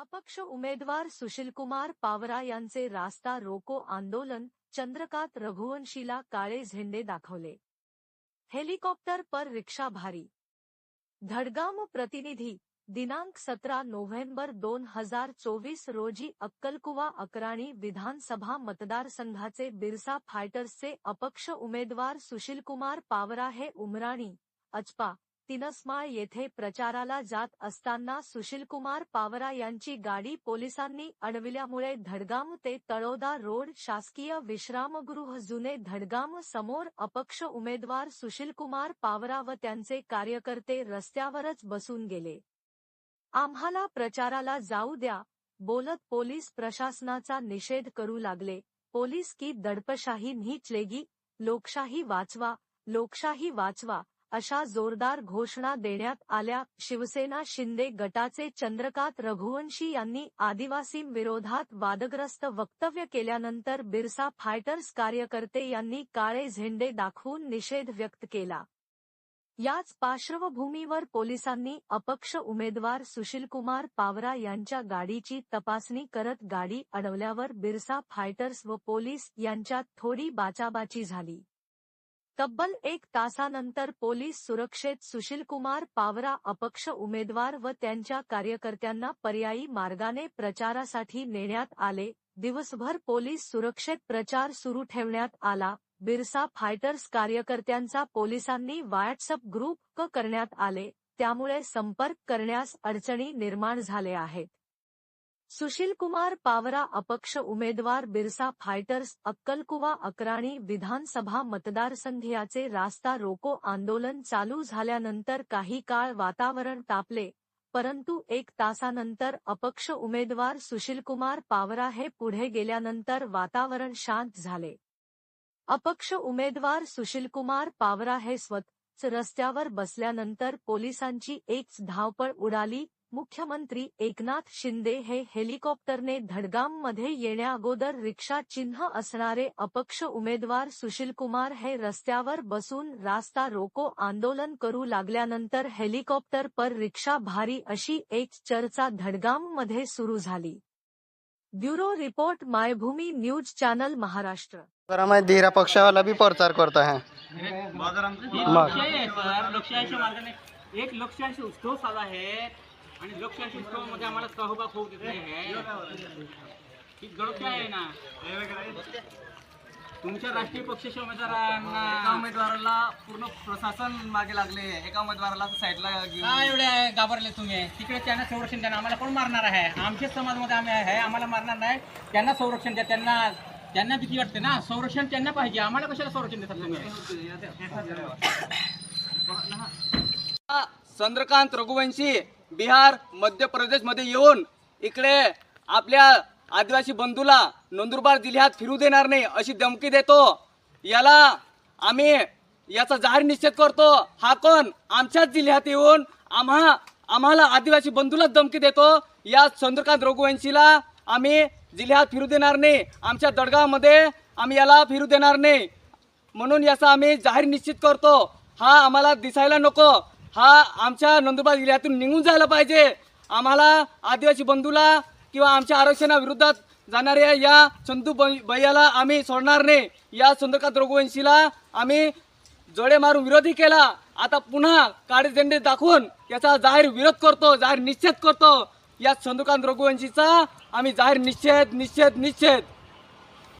अपक्ष उमेदवार सुशीलकुमार पावरा यांचे रास्ता रोको आंदोलन चंद्रकांत रघुवंशीला काळे झेंडे दाखवले. हेलिकॉप्टर पर रिक्षा भारी. धडगाम प्रतिनिधी दिनांक सतरा नोव्हेंबर दोन हजार चोवीस रोजी अक्कलकुवा अकराणी विधानसभा मतदारसंघाचे बिरसा फायटर्सचे अपक्ष उमेदवार सुशीलकुमार पावरा हे उमराणी अचपा तिनसमाळ येथे प्रचाराला जात असताना सुशीलकुमार पावरा यांची गाडी पोलिसांनी अडविल्यामुळे धडगाम ते तळोदा रोड शासकीय विश्रामगृह जुने धडगाम समोर अपक्ष उमेदवार सुशीलकुमार पावरा व त्यांचे कार्यकर्ते रस्त्यावरच बसून गेले. आम्हाला प्रचाराला जाऊ द्या बोलत पोलीस प्रशासनाचा निषेध करू लागले. पोलीस की दडपशाही नीचलेगी लोकशाही वाचवा लोकशाही वाचवा अशा जोरदार घोषणा देण्यात आल्या. शिवसेना शिंदे गटाचे चंद्रकांत रघुवंशी यांनी आदिवासींविरोधात वादग्रस्त वक्तव्य केल्यानंतर बिरसा फायटर्स कार्यकर्ते यांनी काळे झेंडे दाखवून निषेध व्यक्त केला. याच पार्श्वभूमीवर पोलिसांनी अपक्ष उमेदवार सुशीलकुमार पावरा यांच्या गाडीची तपासणी करत गाडी अडवल्यावर बिरसा फायटर्स व पोलीस यांच्यात थोडी बाचाबाची झाली. तब्बल एक तासानंतर पोलीस सुरक्षेत सुशीलकुमार पावरा अपक्ष उमेदवार व त्यांच्या कार्यकर्त्यांना पर्यायी मार्गाने प्रचारासाठी नेण्यात आले. दिवसभर पोलीस सुरक्षेत प्रचार सुरू ठेवण्यात आला. बिरसा फायटर्स कार्यकर्त्यांचा पोलिसांनी व्हॉट्सअप ग्रुप क करण्यात आले. त्यामुळे संपर्क करण्यास अडचणी निर्माण झाले आहेत. सुशीलकुमार पावरा अपक्ष उमेदवार बिरसा फायटर्स अक्कलकुवा अकराणी विधानसभा मतदारसंघाचे रास्ता रोको आंदोलन चालू झाल्यानंतर काही काळ वातावरण तापले परंतु एक तासानंतर अपक्ष उमेदवार सुशीलकुमार पावरा हे पुढे गेल्यानंतर वातावरण शांत झाले. अपक्ष उमेदवार सुशीलकुमार पावरा हे स्वतःच रस्त्यावर बसल्यानंतर पोलिसांची एक धावपळ उडाली मुख्यमंत्री एकनाथ शिंदे हे हेलिकॉप्टरने धडगाममध्ये येण्याअगोदर रिक्षा चिन्ह असणारे अपक्ष उमेदवार सुशीलकुमार हे रस्त्यावर बसून रास्ता रोको आंदोलन करू लागल्यानंतर हेलिकॉप्टर पर रिक्षा भारी अशी एक चर्चा धडगाममध्ये सुरू झाली. Bureau report Maybhumi news channel Maharashtra. धीरा पक्षावाला बी प्रचार करत ही एक उत्सव चालू आहे. आणि लोकशाही उत्सवामध्ये आम्हाला सहभाग होऊ देत नाही आहे ही ना. तुमच्या राष्ट्रीय पक्षाच्या एका उमेदवारांना उमेदवाराला पूर्ण प्रशासन मागे लागले. एका उमेदवाराला साईडला काय एवढे घाबरले तुम्ही. तिकडे त्यांना संरक्षण द्या आम्हाला कोण मारणार आहे? आमच्या समाजमध्ये आम्ही आहे. आम्हाला मारणार नाही. त्यांना संरक्षण द्या. त्यांना त्यांना भीती वाटते ना. संरक्षण त्यांना पाहिजे. आम्हाला कशाला संरक्षण देतात तुम्ही? चंद्रकांत रघुवंशी बिहार मध्य प्रदेशमध्ये येऊन इकडे आपल्या आदिवासी बंधूला नंदुरबार जिल्ह्यात फिरू देणार नाही अशी धमकी देतो. याला आम्ही याचा जाहीर निषेध करतो. हा कोण? आमच्याच जिल्ह्यात येऊन आम्हा आम्हाला आदिवासी बंधूलाच धमकी देतो. या चंद्रकांत रघुवंशीला आम्ही जिल्ह्यात फिरू देणार नाही. आमच्या दडगावमध्ये आम्ही याला फिरू देणार नाही. म्हणून याचा आम्ही जाहीर निश्चित करतो. हा आम्हाला दिसायला नको. हा आमच्या नंदुरबार जिल्ह्यातून निघून जायला पाहिजे. आम्हाला आदिवासी बंधूला किंवा आमच्या आरक्षणाविरोधात जाणाऱ्या या चंदू भैयाला आम्ही सोडणार नाही. या चंद्रकांत रघुवंशीला आम्ही जोडे मारून विरोधी केला. आता पुन्हा काळे झेंडे दाखवून याचा जाहीर विरोध करतो जाहीर निश्चित करतो. या चंद्रकांत रघुवंशीचा आम्ही जाहीर निश्चित निश्चित निश्चित